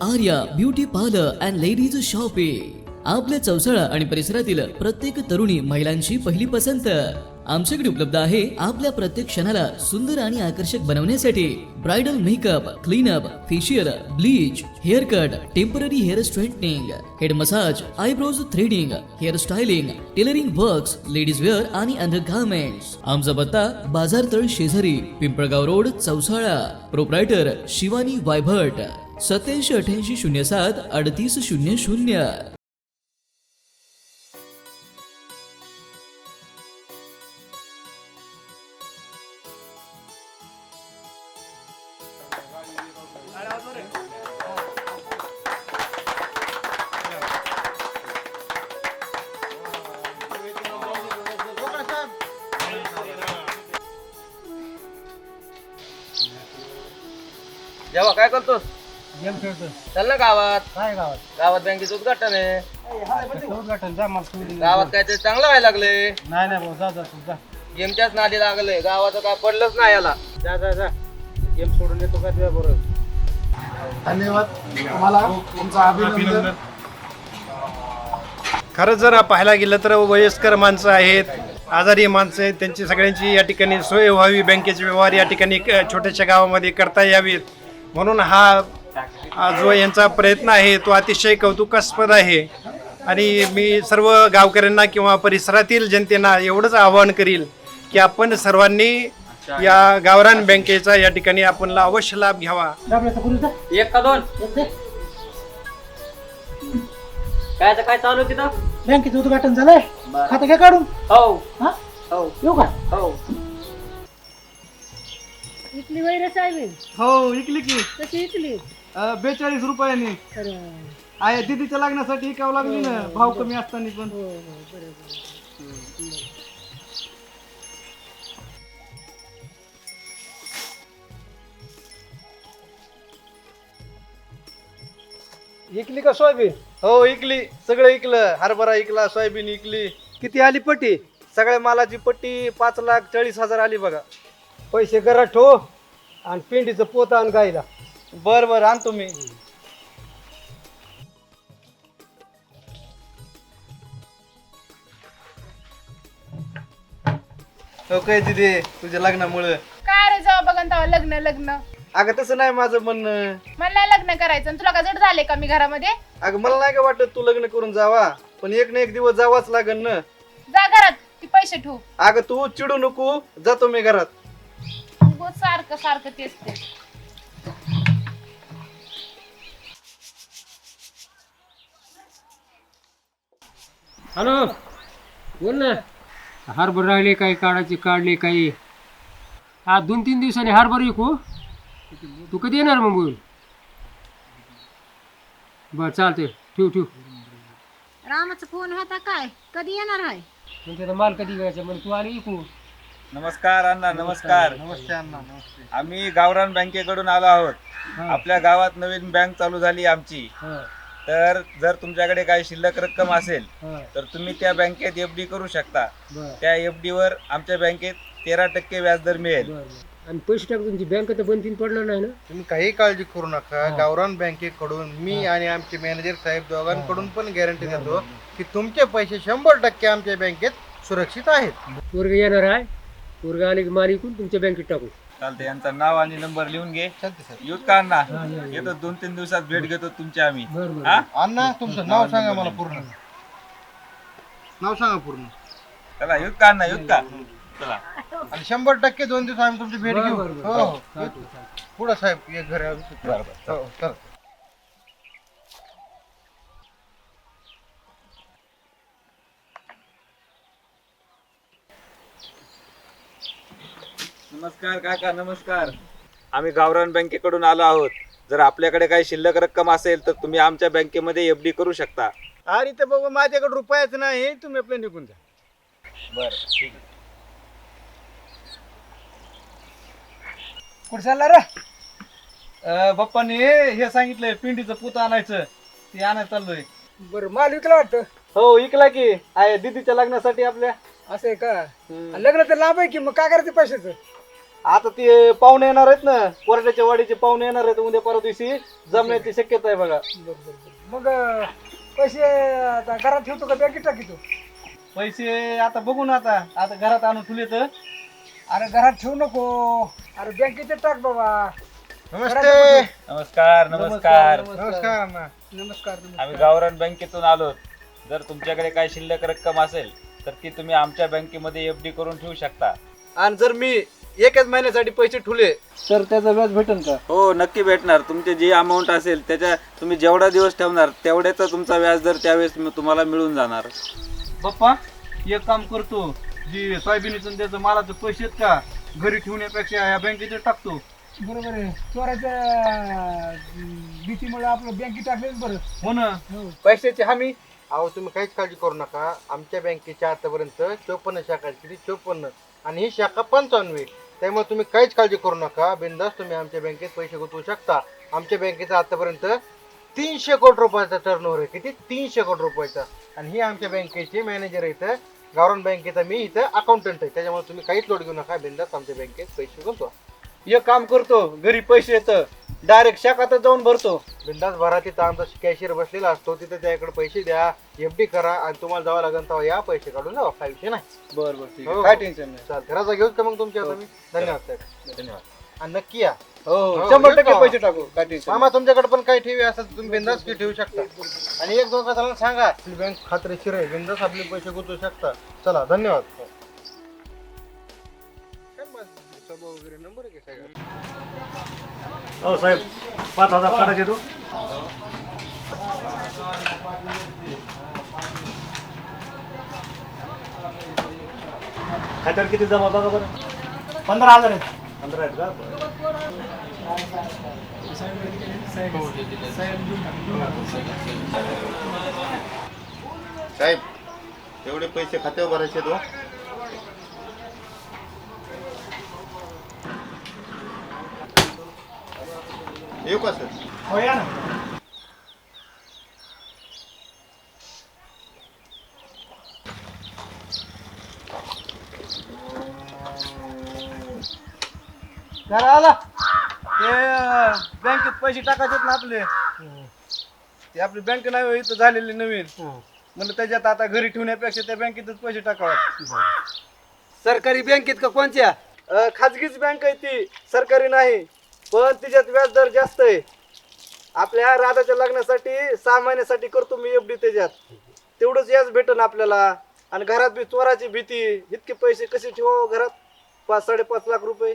Arya beauty parlour and ladies shopping आपल्या चौसाळा आणि परिसरातील प्रत्येक तरुणी महिलांची पहिली पसंत. आमच्याकडे उपलब्ध आहे आपल्या प्रत्येक क्षणाला सुंदर आणि आकर्षक बनवण्यासाठी. Bridal makeup cleanup facial bleach hair cut temporary hair straightening head massage eyebrows threading hair styling tailoring works ladies wear आणि अंडर गार्मेंट्स आमचा पत्ता बाजार तळ शेजारी पिंपळगाव रोड चौसाळा. प्रोप्रायटर शिवानी वायभट. सत्याऐंशी अठ्याऐंशी शून्य सात अडतीस शून्य शून्य. जेव्हा काय करतोस? गेम खेळतो चल ना गावात. काय गावात? गावात बँकेचं उद्घाटन आहे. उद्घाटन जा मला तू गावात काय ते चांगलं व्हायला लागले नाही नाही भाऊ जा जा तू जा. गेमच्याच नादी लागले गावाचं काय पडलंच नाही याला. जा जा जा. गेम सोडून येतो का तुझ्या बरोबर? धन्यवाद. तुम्हाला तुमचं अभिनंदन. खरंच जर पाहायला गेलं तर वयस्कर माणसं आहेत आजारी माणसं आहेत त्यांची सगळ्यांची या ठिकाणी सोय व्हावी बँकेचे व्यवहार या ठिकाणी क- छोट्याशा गावामध्ये करता यावेत. म्हणून हा जो यांचा प्रयत्न आहे तो अतिशय कौतुकास्पद आहे. आणि मी सर्व गावकऱ्यांना किंवा परिसरातील जनतेना एवढंच आवाहन करील की आपण सर्वांनी या गावरान बँकेचा या ठिकाणी आपण अवश्य लाभ घ्यावा. एक का दोन? काय काय चालू तिथं? बँकेचं उद्घाटन झालंय. खातं घ्या काढून. हो. हा? हो. येऊ का? हो. इकली वैर साहेब. हो इकली की. कशी इकली बेचाळीस रुपयांनी. खरं. आहे दिदीच्या लग्नासाठी इकावं लागली ना. भाव कमी असताना पण. हो हो बरोबर. इकली का सोयाबीन? हो इकली. सगळं इकलं. हरभरा इकला सोयाबीन इकली. किती आली पट्टी? सगळ्या मालाची पट्टी पाच लाख चाळीस हजार आली बघा. पैसे करा ठो आणि पिंडीचं पोत आण गायला. बर बर आणतो मी हो काय दिदी तुझ्या लग्नामुळं? काय रे जेव्हा बघन तेव्हा लग्न लग्न? अगं तसं नाही माझं म्हणणं. मला नाही लग्न करायचं. आणि तुला का जड झाले का मी घरामध्ये? अगं मला नाही का वाटत तू लग्न करून जावा पण एक ना एक दिवस जावाच लागन ना. जा घरात ती पैसे ठेवू. अगं तू चिडू नको जातो मी घरात. उगाच सारखं सारखं तेच ते. हॅलो बोल ना. हार्बर राहिले काही काढायचे काढले काही. हा दोन तीन दिवसांनी हार्बर विकू? तू कधी येणार मग बोल. बरं चालते ठेव ठेव. रामाचा फोन होता काय? कधी येणार आहे? त्याचा माल कधी घ्यायचा? मग तू आली विकू नमस्कार अण्णा नमस्कार. नमस्ते अण्णा नमस्ते. आम्ही गावरान बँकेकडून आलो आहोत. आपल्या गावात नवीन बँक चालू झाली आमची. हां. तर जर तुमच्याकडे काही शिल्लक रक्कम असेल तर तुम्ही त्या बँकेत एफ डी करू शकता. त्या एफ वर आमच्या बँकेत तेरा टक्के व्याजदर मिळेल. आणि पैसे टाक तुमची बँक तर बंद तीन पडणार नाही ना? तुम्ही काही काळजी करू नका. गावरान बँकेकडून मी आणि आमचे मॅनेजर साहेब दोघांकडून पण गॅरंटी देतो की तुमचे पैसे शंभर टक्के आमच्या बँकेत सुरक्षित आहेत. पोरग येणार आहे. पोरग आले की माल विकून तुमच्या बँकेत टाकू. चालते यांचं नाव आणि नंबर लिहून घे. चालते सर येऊत का अण्णा? येतो दोन तीन दिवसात भेट घेतो तुमची आम्ही. हा? अण्णा तुमचं नाव सांगा मला पूर्ण. नाव सांगा पूर्ण. चला येऊत का अण्णा? येऊत का? चला. आणि शंभर टक्के दोन दिवस आम्ही तुमची भेट घेऊ. हो हो. पुढं साहेब एक घर हो चल. नमस्कार काका नमस्कार. आम्ही गावरान बँकेकडून आलो आहोत. जर आपल्याकडे काही शिल्लक रक्कम असेल तर तुम्ही आमच्या बँकेमध्ये एफ डी करू शकता. अरे ते बाबा माझ्याकडे रुपयाच नाही. तुम्ही आपले निघून जा. बरं ठीक आहे. कुठे चालला रे? अं, बाप्पाने हे सांगितलंय पिंडीचं पुत आणायचं. ते आणायला चाललोय. बरं माल विकला वाटतं? हो इकला की. आहे दीदीच्या लग्नासाठी आपल्या. असं आहे का? लग्न तर लांब आहे की मग? काय करायचं पैशाचं? आता ते पाहुणे येणार आहेत ना कोरड्याच्या वाडीचे पाहुणे येणार आहेत उद्या परवा दिवशी. जमण्याची शक्यता आहे बघा. मग पैसे आता घरात ठेवतो का बँकेत टाकीतो? पैसे आता बघू ना आता आता घरात आणून ठेवले तर. अरे घरात ठेवू नको. अरे बँकेत टाक बाबा. नमस्ते. नमस्कार नमस्कार. नमस्कार अण्णा नमस्कार आम्ही गावरान बँकेतून आलो जर तुमच्याकडे काही शिल्लक रक्कम असेल तर ती तुम्ही आमच्या बँकेमध्ये एफ डी करून ठेवू शकता. आणि जर मी एकच महिन्यासाठी पैसे ठेवले तर त्याचा व्याज भेटेल का? हो नक्की भेटणार. तुमची जी अमाऊंट असेल त्याच्या तुम्ही जेवढा दिवस ठेवणार तेवढ्याचा तुमचा व्याज दर त्यावेळेस मी- तुम्हाला मिळून जाणार. पप्पा एक काम करतो जी सोयाबीनचं त्याचं मालाचे पैसे आहेत का घरी ठेवण्यापेक्षा या बँकेत टाकतो. बरोबर आहे. चोराच्या भीतीमुळे आपलं बँकेत टाकलेच बरं. हो ना? पैशाची हमी? अहो तुम्ही काहीच काळजी करू नका. आमच्या बँकेच्या आतापर्यंत चोपन्न शाखा चोपन्न आणि ही शाखा पंचावन्न आहे. त्यामुळे तुम्ही काहीच काळजी करू नका. बिंदास तुम्ही आमच्या बँकेत पैसे गुंतवू शकता. आमच्या बँकेचा आतापर्यंत तीनशे कोटी रुपयाचा टर्नओव्हर आहे. किती? तीनशे कोटी रुपयाचा. आणि ही आमच्या बँकेचे मॅनेजर आहे इथं. गावरान बँकेचा मी इथं अकाउंटंट आहे. त्याच्यामुळे तुम्ही काहीच लोड घेऊ नका. बिंदास आमच्या बँकेत पैसे गुंतवा. एक काम करतो. घरी पैसे येतं. डायरेक्ट शाखातच जाऊन भरतो. बिंदास भरा तिथं आमचा कॅशियर बसलेला असतो तिथे त्याकडे पैसे द्या एफ डी करा आणि तुम्हाला जावं लागेल तेव्हा या पैसे काढून जावा काही विषय नाही. बर बर ठीक हो, आहे काय हो. टेन्शन नाही रजा घेऊच का मग तुमच्या आता मी? धन्यवाद साहेब. धन्यवाद. आणि नक्की या. हो हो, शंभर येतो. टक्के पैसे टाकू. काय टेन्शन मामा तुमच्याकडे पण काही ठेवी असेल तर तुम्ही बिंदास की ठेवू शकता. आणि एक दोन कथाला सांगा. आपली बँक खात्रीशीर आहे. बिंदास आपले पैसे गुंतवू शकता. चला धन्यवाद. वगैरे नंबर आहे का सगळा हो साहेब. पाच हजार काढायचे तू. खात्यावर किती जमा होता बरं? पंधरा हजार आहेत. पंधरा आहेत का? साहेब तेवढे पैसे खात्यावर भरायचे तो येऊ का सर? हो या ना. घरा आला. ते बँकेत पैसे टाकायचे ना आपले. ते आपली बँक नाही होय, इथं झालेली नवीन. म्हणलं त्याच्यात आता घरी ठेवण्यापेक्षा त्या बँकेतच पैसे टाकावा. सरकारी बँकेत का कोणत्या? अं, खाजगीच बँक आहे ती. सरकारी नाही. पण तिच्यात व्याज दर जास्त आहे. आपल्या राधाच्या लग्नासाठी सहा महिन्यासाठी करतो मी एफडी त्याच्यात. तेवढंच व्याज भेटन आपल्याला. आणि घरात बी चोराची भीती. इतके पैसे कसे ठेवावं घरात? पाच साडेपाच लाख रुपये.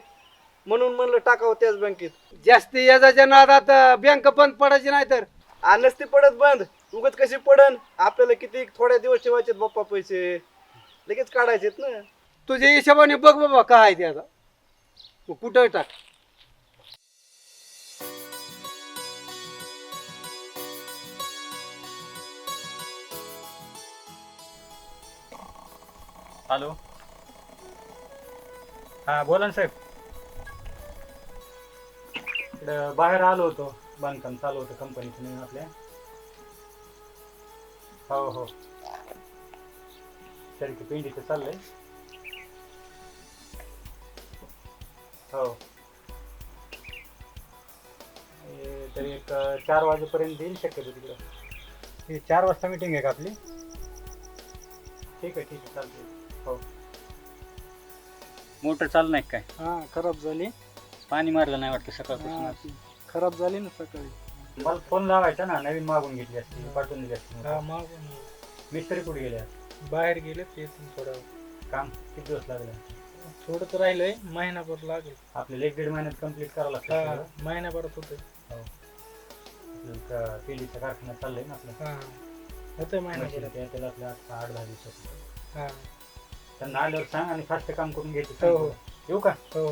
म्हणून म्हणलं टाकावं त्याच बँकेत. जास्ती याजाच्या नादात बँक बंद पडायची नाही तर? आ, नसती पडत बंद. उगत कशी पडन? आपल्याला किती थोड्या दिवस ठेवायचे बाप्पा पैसे? लगेच काढायचेत ना. तुझ्या हिशोबाने बघ बाबा काय आहे ते आता. मग कुठं टाक? हॅलो. हां बोला ना साहेब. इकडं बाहेर आलो होतो. बांधकाम चालू होतं कंपनीचं नवीन आपल्या. हो हो. तरी की पिंडीचं चाललंय. हो. तरी एक चार वाजेपर्यंत येईल शक्यतो तिकडं. ही चार वाजता मीटिंग आहे का आपली? ठीक आहे ठीक आहे. चालते हो. मोटर चालू नाही काय? हा खराब झाली. पाणी मारलं नाही वाटतं सकाळपासून हा, आज. ती खराब झाली ना सकाळी. मला फोन लावायचा ना नवीन मागून घेतली असती पाठवून दिली असती हा माग मिस्त्री कुठे गेले? आज? बाहेर गेले ते थोडं. काम किती दिवस लागले? थोडं तर राहिलंय महिनाभर लागेल. आपल्याला एक दीड महिन्यात कंप्लीट करावं लागतं हा सगळं. महिन्याभरात होतं आपलं क- पेंडीचा कारखाना चाललंय ना आपलं? हा. होतंय मशीन महिन्याभरात ते त्याला आपल्या आता आठ दहा दिवसात. हा. त्यांना आल्यावर सांग आणि फास्ट काम करून घ्यायचं हो, हो. येऊ का? हो.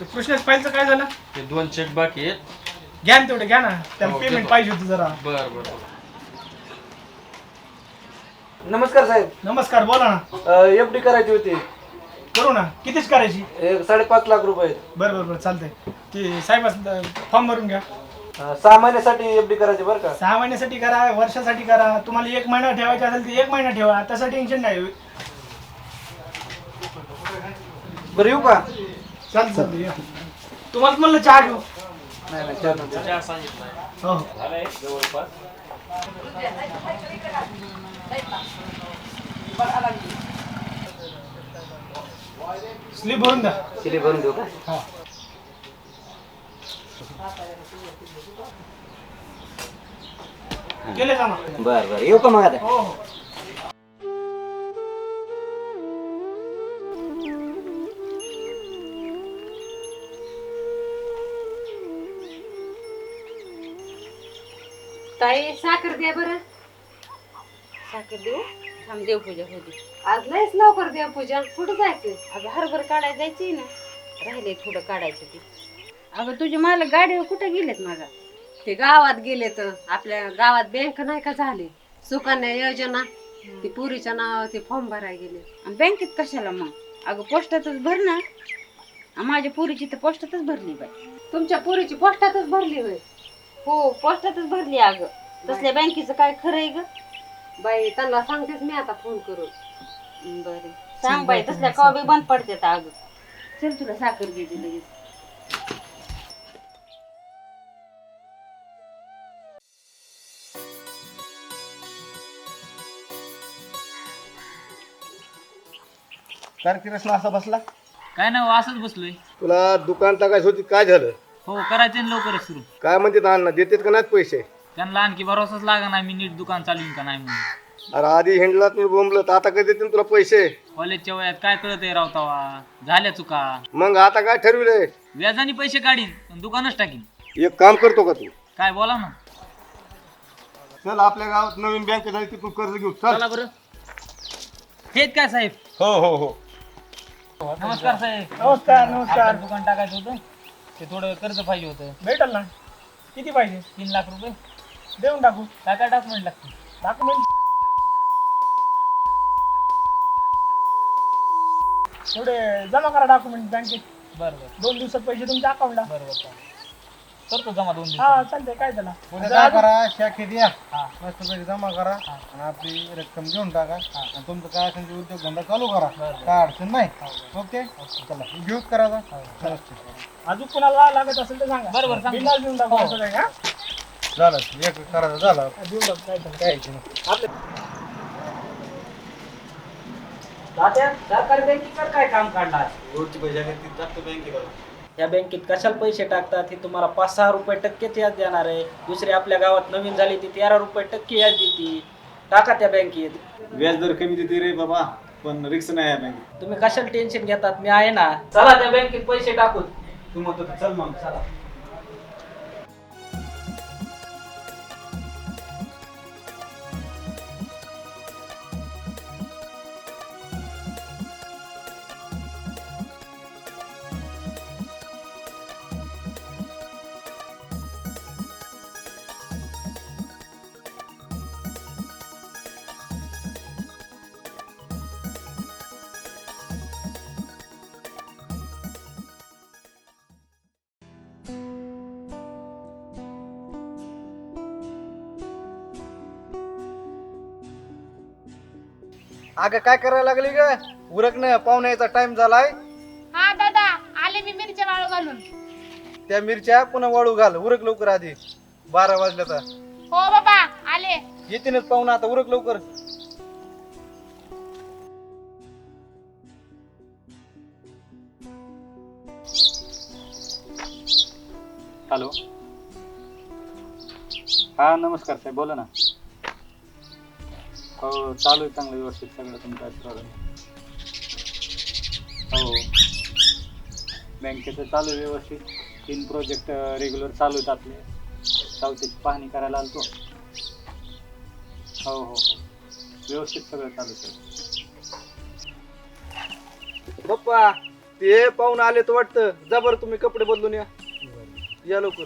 ते कृष्णाच फाईलचं काय झालं? ते दोन चेक बाकी आहेत. घ्या ना तेवढे घ्या ना. त्याला हो, पेमेंट घेतो. पाहिजे होतं जरा. बर बर नमस्कार साहेब. नमस्कार बोला ना. एफ डी करायची होती. करू ना. कितीच करायची? एक साडेपाच लाख रुपये. आहेत. बरं बरं बरं चालतंय. ते साहेब फॉर्म भरून घ्या. अं, सहा महिन्यासाठी एफ डी करायची बरं का? सहा महिन्यासाठी करा वर्षासाठी करा. तुम्हाला एक महिना ठेवायचा असेल तर एक महिना ठेवा. तसं टेन्शन नाही. बरं येऊ का? चाल चाल या. तुम्हाला म्हणलं चहा घेऊ. नाही नाही चहा नको. हो स्लीप भरून द्या शिली भरून देऊ का हा केले का मग बरं बरं येऊ का मग आता हो हो ताई साखर द्या बरं साखर देऊ थांब देवपूजा होती आज लयच लवकर देवपूजा कुठं जायचं अगं हरभर काढायला जायची ना. राहिले थोडं काढायचं ते. अगं तुझे मालक गाडीवर कुठे गेलेत माझा ते गावात गेले तर आपल्या गावात बँक नाही का झाली? सुकन्या योजना. ती पुरीच्या नावावर ते फॉर्म भरायला गेले. आणि बँकेत कशाला मग? अगं पोस्टातच भर ना. आणि माझ्या पुरीची तर पोस्टातच भरली बाई. तुमच्या पुरीची पोस्टातच भरली होय? हो पोस्टातच भरली अगं. तसल्या बँकेचं काय खरं आहे ग? बाई त्यांना सांगतेच मी आता फोन करून. बरे. सांग बाई तसल्या कवा बी बंद पडतात अगं. चल तुला साखर घेते लगेच. तारखेरसला असा बसला? काय नाही असंच बसलोय. तुला दुकान टाकायची होती काय झालं? हो करायचं ना लवकरच सुरू. काय म्हणते अण्णा देतात का नाहीत पैसे? त्यांना आणखी भरोसाच लागा नाही मी नीट दुकान चालवीन का नाही म्हणून. अरे आधी हिंडला तुम्ही बोंबलं तर आता काय देतील तुला पैसे? कॉलेजच्या वयात काय कळत आहे रावतावा झाल्या चुका. मग आता काय ठरविलंय? व्याजाने पैसे काढीन पण दुकानच टाकीन. एक काम करतो का तू? काय बोला ना. चल आपल्या गावात नवीन बँक झाली तिथून कर्ज घेऊ. चल. चला बरं. हेच काय साहेब? हो हो हो. नमस्कार साहेब. नमस्कार नमस्कार. दुकान टाकायचं होतं. ते थोडं कर्ज पाहिजे होतं. भेटल ना. किती पाहिजे? तीन लाख रुपये. देऊन टाकू. काय काय डॉक्युमेंट लागतील. डॉक्युमेंट थोडे जमा करा डॉक्युमेंट बँकेत बरं बरं. दोन दिवसात पैसे तुमच्या अकाउंटला बरं बरं. करतो जमा दोन दिवस हा चालतंय काय उद्या काय करा? शाखेत या. मस्त पैसे जमा करा आणि आपली रक्कम घेऊन टाका. आणि तुमचं काय असेल ते उद्योगधंदा चालू करा. काय अडचण नाही. ओके? चला. घेऊच करायचा. नमस्ते. अजून कुणाला लागत असेल तर सांगा. बरं, बरं, सांगतो. बिनधास्त देऊन टाकू असं काय का झालं. एक करायचं झालं. काय नाही. सरकारी बँकेचं काय काम काढणार? या बँकेत कशाला पैसे टाकतात? हे तुम्हाला पाच सहा रुपये टक्के याद देणार आहे. दुसरी आपल्या गावात नवीन झाली ती तेरा रुपये टक्के याद देते. टाका त्या बँकेत. व्याजदर कमी देते रे बाबा पण रिक्स नाही आहे बँकेत तुम्ही कशाला टेन्शन घेतात? मी आहे ना. चला त्या बँकेत पैसे टाकून. तू म्हणतो चल मग चला. अगं काय करायला लागली ग? उरक ना पाहुण्याचा टाइम झालाय. हा दादा आले मी मिरच्या वाळू घालून. त्या मिरच्या पुन्हा वाळू घाल उरक लवकर आधी. बारा वाजल्या तर. हो बाबा आले. येतीनच पाहुणा आता उरक लवकर. हॅलो. हा नमस्कार साहेब बोला ना. हो चालू आहे चांगलं व्यवस्थित सगळं तुमचं आशीर्वाद हो. बँकेचं चालू आहे व्यवस्थित. तीन प्रोजेक्ट रेग्युलर चालू आहेत आपले. चौथीची पाहणी करायला आलतो. हो हो हो. व्यवस्थित सगळं चालू आहे पप्पा ते पाहून आले तर वाटतं. जबर तुम्ही कपडे बदलून या. या लवकर.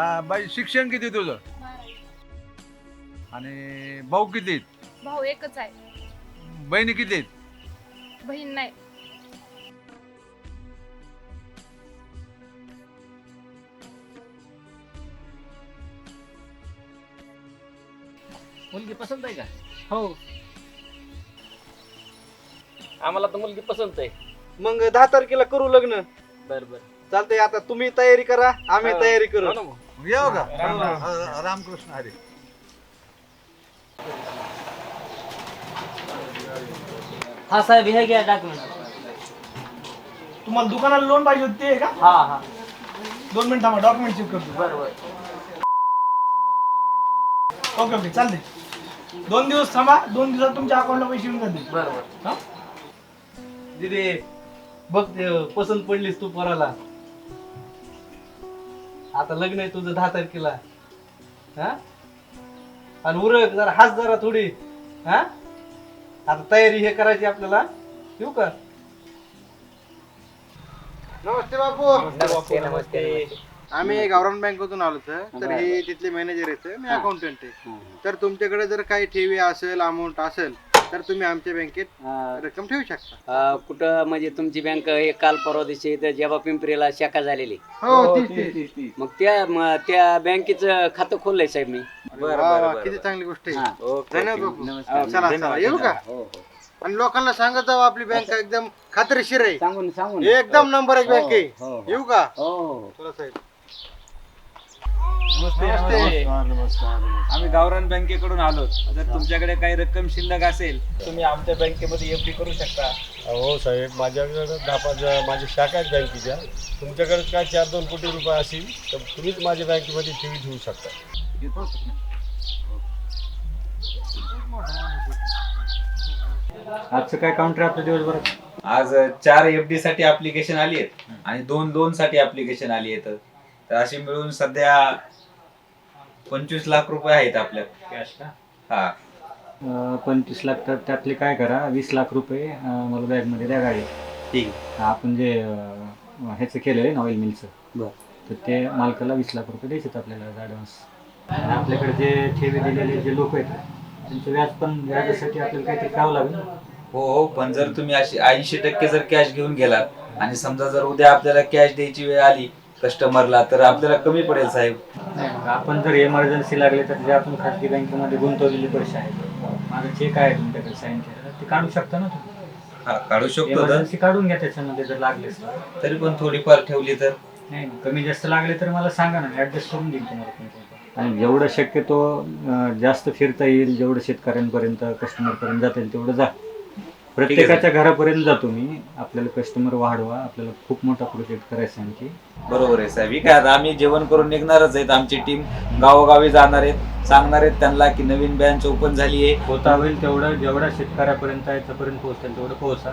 हा बाई शिक्षण किती तुझं? आणि भाऊ किती आहेत? भाऊ एकच आहे. बहिणी किती आहेत? बहीण नाही. मुलगी पसंत आहे का? हो. आम्हाला तर मुलगी पसंत आहे. मग दहा तारखेला करू लग्न. बर बर. चालतंय आता तुम्ही तयारी करा आम्ही. तयारी करू. हो ना मग. येऊ का? राम राम. हा, रामकृष्ण हरी. हा साहेब हे घ्या डॉक्युमेंट तुम्हाला दुकानाला लोन पाहिजे होते ते का? हा हा. दोन मिनिट थांबा डॉक्युमेंट चेक करतो. बरोबर ओके ओके चालते दोन दिवस थांबा दोन दिवसात तुमच्या अकाउंटला पैसे येऊन जातील. बरोबर हा? दिदी बघ ते पसंत पडलीस तू पोराला. आता लग्न आहे तुझं दहा तारखेला. हा? आणि उरक जरा हाच जरा थोडी. हा? आता तयारी हे करायची आपल्याला. येऊ का? नमस्ते बापू. नमस्ते नमस्ते आम्ही गावरान बँकेतून आलो तर तर हे तिथले मॅनेजर आहेत. मी अकाउंटंट आहे. तर तुमच्याकडे जर काही ठेवी असेल अमाऊंट असेल तर तुम्ही आमच्या बँकेत रक्कम ठेवू शकता. कुठं म्हणजे तुमची बँक हे काल परवा दिवशी इथं जेव्हा पिंपरीला शाखा झालेली. हो तीच तीच मग त्या म- त्या बँकेचं खातं खोललंय साहेब मी. वा, वा, किती चांगली गोष्ट आहे. धन्यवाद बापू. चला चला येऊ का? आणि लोकांना सांगत जाऊ आपली बँक एकदम खात्रीशीर आहे. सांगून सांगून. एकदम नंबर एक बँक आहे. हो, हो. येऊ का? हो. चला साहेब. नमस्ते. आम्ही गावरान बँकेकडून आलो. जर तुमच्याकडे काही रक्कम शिल्लक असेल तुम्ही आमच्या बँकेमध्ये एफ डी करू शकता. हो साहेब माझ्याकडे दहा पाच माझी शाखा आहेत बँकेच्या. तुमच्याकडे काय चार दोन कोटी रुपये असतील तर तुम्हीच माझ्या बँकेमध्ये ठेवी ठेवू शकता. आजचं काय काउंटर आपलं दिवसभरात? आज चार एफ डी साठी ऍप्लिकेशन आली आहेत. आणि दोन लोनसाठी ऍप्लिकेशन आली आहेत. तर अशी मिळून सध्या पंचवीस लाख रुपये आहेत आपल्या. कॅश का? हा. पंचवीस लाख तर त्यातले काय करा वीस लाख रुपये अं, मला बॅगमध्ये द्या गाडी ठीक. आहे आपण जे अं, ह्याचं केलेलं आहे ना ऑइल मिलचं बर. तर ते मालकाला वीस लाख रुपये द्यायचे आपल्याला ॲडव्हान्स आणि आपल्याकडे जे ठेवी दिलेले जे लोक आहेत त्यांचं व्याज पण व्याजासाठी आपल्याला काहीतरी करावं लागेल ना. हो हो पण जर तुम्ही अशी ऐंशी टक्के जर कॅश घेऊन गेलात आणि समजा जर उद्या आपल्याला कॅश द्यायची वेळ आली कस्टमरला तर आपल्याला कमी पडेल साहेब. नाही, मग आपण जर इमर्जन्सी लागले तर जे आपण खाजगी बँकेमध्ये गुंतवलेले पैसे आहेत माझं चेक आहे तुमच्याकडे साईन केलेलं ते काढू शकता ना तुम्ही? हा काढू शकतो तर इमर्जन्सी काढून घ्या त्याच्यामध्ये जर लागलेच तर. तरी पण थोडीफार ठेवली तर. नाही कमी जास्त लागले तर मला सांगा ना ऍडजस्ट करून देईन तुम्हाला आणि जेवढं शक्यतो अं, जास्त फिरता येईल जेवढं शेतकऱ्यांपर्यंत कस्टमरपर्यंत जाता येईल तेवढं जा. प्रत्येकाच्या घरापर्यंत जातो मी आपल्याला कस्टमर वाढवा. आपल्याला खूप मोठा प्रोजेक्ट करायचा आहे आणखी. बरोबर आहे साहेब. ही काय आता आम्ही जेवण करून निघणारच आहेत. आमची टीम गावोगावी जाणार आहेत. सांगणार आहेत त्यांना की नवीन बँच ओपन झाली आहे. होता होईल तेवढं जेवढा शेतकऱ्यापर्यंत याच्यापर्यंत पोहोचेल तेवढं पोहोचा.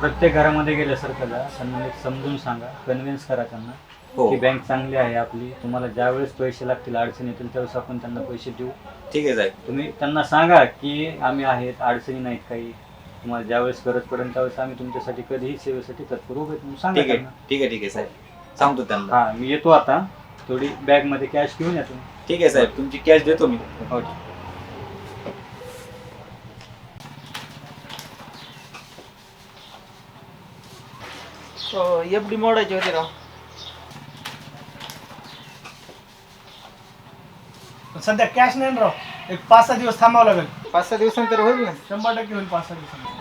प्रत्येक घरामध्ये गेल्यासारखं त्यांना एक समजून सांगा कन्व्हिन्स करा त्यांना हो. की बँक चांगली आहे आपली. तुम्हाला ज्यावेळेस पैसे लागतील अडचण येतील त्यावेळेस आपण त्यांना पैसे देऊ. ठीक आहे साहेब. तुम्ही त्यांना सांगा की आम्ही आहेत अडचणी नाहीत काही. तुम्हाला ज्यावेळेस गरज पडेल त्यावेळेस आम्ही तुमच्यासाठी कधीही सेवेसाठी तत्पर उभे आहेत. म्हणून सांगा ठीक आहे त्यांना. ठीक आहे ठीक आहे साहेब. सांगतो त्यांना. हा मी येतो आता. थोडी बॅगमध्ये कॅश घेऊन या तुम्ही. ठीक आहे साहेब. तुमची कॅश देतो मी. हो एफ डी मोडायची होती राव. सध्या कॅश नाही ना राव. एक पाच सहा दिवस थांबावं लागेल. पाच सहा दिवसानंतर होईल ना? शंभर टक्के होईल पाच सहा दिवसांनी.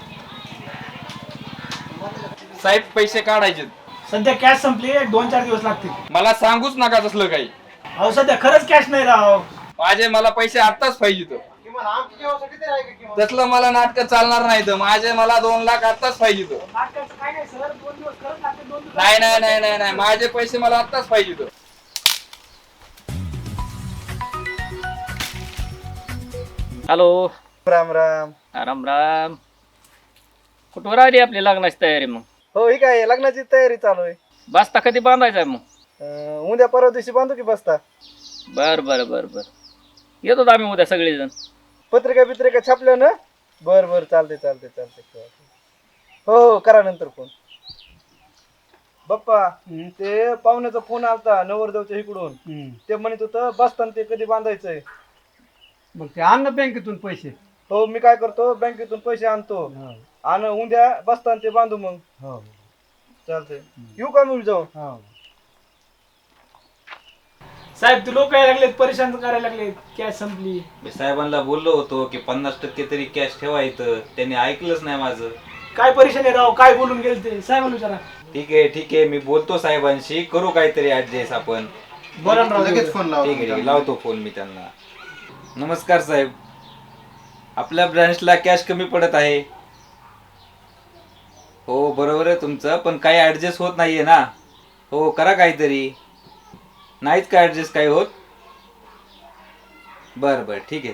साहेब पैसे काढायचे. सध्या कॅश संपली एक दोन चार दिवस लागतील. मला सांगूच नका तसलं काही. अहो सध्या खरंच कॅश नाही राव. माझे मला पैसे आत्ताच पाहिजे तर किमान आमच्या जेवासाठी तरी आहे का किमान? तसलं मला नाटक चालणार नाही तर माझे मला दोन लाख आत्ताच पाहिजे तर नाटकाचं काय नाही सर? दोन दिवस खरंच लागतील दोन दिवस नाही नाही नाही नाही नाही. माझे पैसे मला आत्ताच पाहिजे तर हॅलो. राम राम. राम राम. कुठवर आली आपली लग्नाची तयारी मग? हो ही काय लग्नाची तयारी चालू आहे. बसता कधी बांधायचा मग? अं, उद्या परवा दिवशी बांधू की बसता? बर बर बर बर. येतो आम्ही उद्या सगळेजण. पत्रिका बित्रिका छापल्या ना? बर बर चालते चालते चालते हो हो करा नंतर फोन. बाप्पा ते पाहुण्याचा फोन आलता नवरदेवच्या इकडून. ते म्हणत होतं बसताना ते कधी बांधायचंय? मग ते आण ना बँकेतून पैसे. हो मी काय करतो बँकेतून पैसे आणतो. आणि उद्या बसताना ते बांधू मग. हो. चालतंय. येऊ का मी जाऊ हो. साहेब तू लोक यायला लागलेत परेशान करायला लागलेत. कॅश संपली. मी साहेबांना बोललो होतो की पन्नास टक्के तरी कॅश ठेवा इथं. त्यांनी ऐकलंच नाही माझं. काय परेशान आहे राव? काय बोलून गेले ते? साहेबांना विचारा. ठीक आहे ठीक आहे. मी बोलतो साहेबांशी. करू काहीतरी ऍडजस्ट आपण. बोला ना राव लगेच फोन ठीक आहे ठीक आहे लावतो फोन मी त्यांना. नमस्कार साहेब. आपल्या ब्रांचला कॅश कमी पडत आहे. हो बरोबर आहे तुमचं पण काही ऍडजस्ट होत नाहीये ना. हो करा काहीतरी. नाहीच का ऍडजस्ट काही होत? बरं बरं ठीक आहे.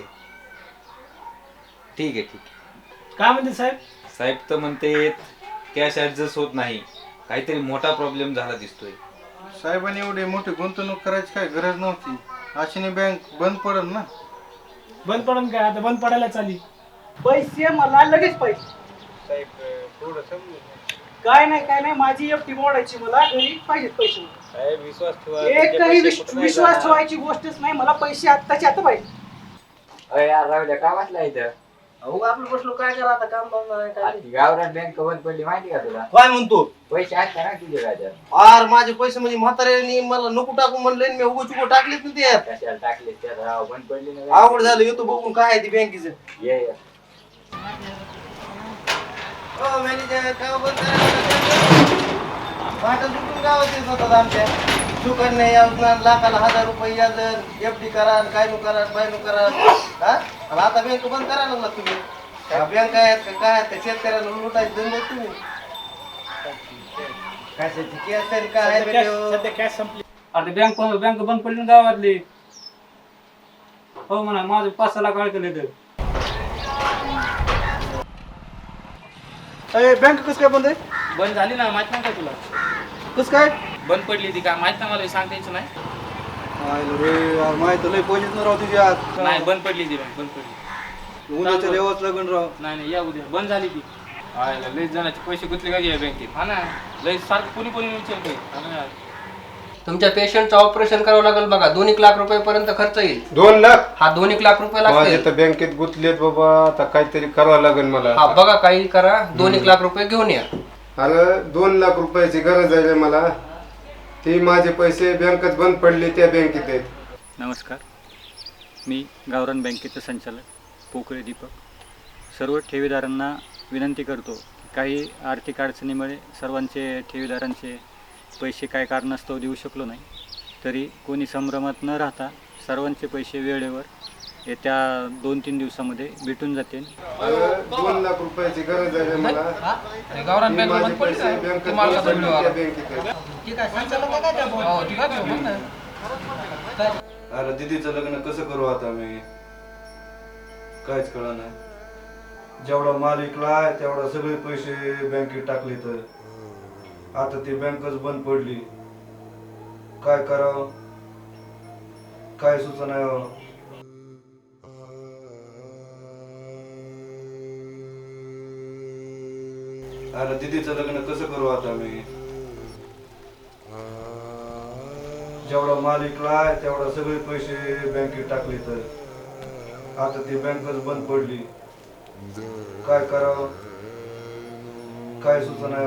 ठीक आहे ठीक आहे. काय म्हणते साहेब? साहेब तर म्हणते कॅश ऍडजस्ट होत नाही. काहीतरी मोठा प्रॉब्लेम झाला दिसतोय. साहेबांनी एवढी मोठी गुंतवणूक करायची काय गरज नव्हती. अशीने बँक बंद पडल ना. बंद पडून काय? आता बंद पडायला चाली पैसे मला लगेच पाहिजे साहेब थोडं काय नाही काय नाही माझी एफटी मोडायची मला घरी पाहिजेत पैसे. साहेब विश्वास ठेवा. एकही विश- विश्वास ठेवायची गोष्टच नाही मला पैसे आत्ताच्या आता पाहिजे यार राहुल्या का वाचला इथं? अहो आपलं बसलो काय करा आता? काम बंद नाही काय ती गावरान बँक बंद पडली माहिती का तुला? काय म्हणतो? पैसे आहेत का ना तुझे राजा. आर माझे पैसे म्हणजे म्हाताऱ्याने मला नको टाकू म्हणले मी उगो चुको टाकलेत ना ते. कशाला टाकले त्या राव बंद पडली ना आवड झालं येतो बघून काय आहे ती बँकेचं ये ये. हो मॅनेजर काय बंद करायचं वाटत सुटून गावात येत होतात आमच्या. सुकन्या योजना लाखाला हजार रुपये याद एफ डी करा काय नु करा काय नु करा. हा? आणि आता बँक बंद करायला लागला तुम्ही. बँक आहेत का काय आहेत? त्या शेतकऱ्याला लुटायचं धंदे तुम्ही. कशाची केस आहे काय आहे बेटे हो? सध्या कॅश संपली. अरे बँक बँक बंद पडली ना गावातली. हो म्हणा माझं पाच सहा लाख अडकले तर बँक कसं काय बंद आहे? बंद झाली ना माहीत नाही का तुला? कसं काय? बंद पडली ती काय माहीत नाही मला सांगता यायचं नाही. आयलं रे यार माहीत लय पैसेच न राव तुझ्या हात नाही बंद पडली ती बँक बंद पडली. उद्याच्या लेवाच लागण राव नाही नाही या उद्या. बंद झाली ती. आयला लय जणांचे पैसे गुंतले का या बँकेत? हा ना लय सारखं कोणी कोणी विचारतोय हा ना. तुमच्या पेशंटचं ऑपरेशन करावं लागेल बघा. दोन एक लाख रुपयापर्यंत खर्च येईल. दोन लाख? हा दोन एक लाख रुपये माझे लागतील तर बँकेत गुंतलेत बाबा. आता काहीतरी करावं लागेल मला हा बघा काही करा. दोन एक लाख रुपये घेऊन या. अरे दोन लाख रुपयाची गरज आहे रे मला. ते माझे पैसे बँकच बंद पडले त्या बँकेत. आहेत नमस्कार. मी गावरान बँकेचे संचालक पोकळे दीपक. सर्व ठेवीदारांना विनंती करतो की काही आर्थिक अडचणीमुळे सर्वांचे ठेवीदारांचे पैसे काय कारणास्तव देऊ शकलो नाही तरी कोणी संभ्रमात न राहता सर्वांचे पैसे वेळेवर येत्या दोन तीन दिवसामध्ये भेटून जातील. अरे दोन लाख रुपयाची गरज आहे मला. गावरान बँक माझे पैसे बँकेत त्या बँकेत आहेत. ठीक आहे का हो ठीक आहे. बघ ना. अरे दीदीचं लग्न कसं करू आता मी? काहीच कळ नाही. जेवढा माल विकला तेवढा सगळे पैसे बँकेत टाकले तर. आता ती बँकच बंद पडली. काय करावं? काय सुचना अरे दीदीचं लग्न कसं करू आता मी? जेवढा माल विकला तेवढा सगळे पैसे बँकेत टाकले तर. आता ती बँकच बंद पडली. काय करावं? काय सुचना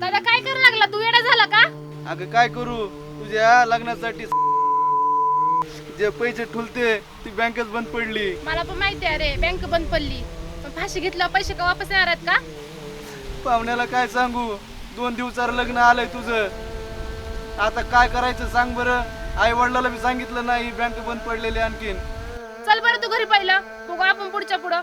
दादा काय करायला लागला? तू येडा झाला का? अगं काय करू? तुझ्या लग्नासाठी जे पैसे ठुलते ती बँकच बंद पडली. मला पण माहिती आहे रे बँक बंद पडली. पण फाशी घेतल्यावर पैसे का वापस येणार आहेत का? पाहुण्याला काय सांगू? दोन दिवसावर लग्न आलंय तुझं. आता काय करायचं सांग बरं. आई वडिलाला मी सांगितलं नाही बँक बंद पडलेली आणखीन. चल बरं तू घरी पहिलं. बघू आपण पुढच्या पुढं.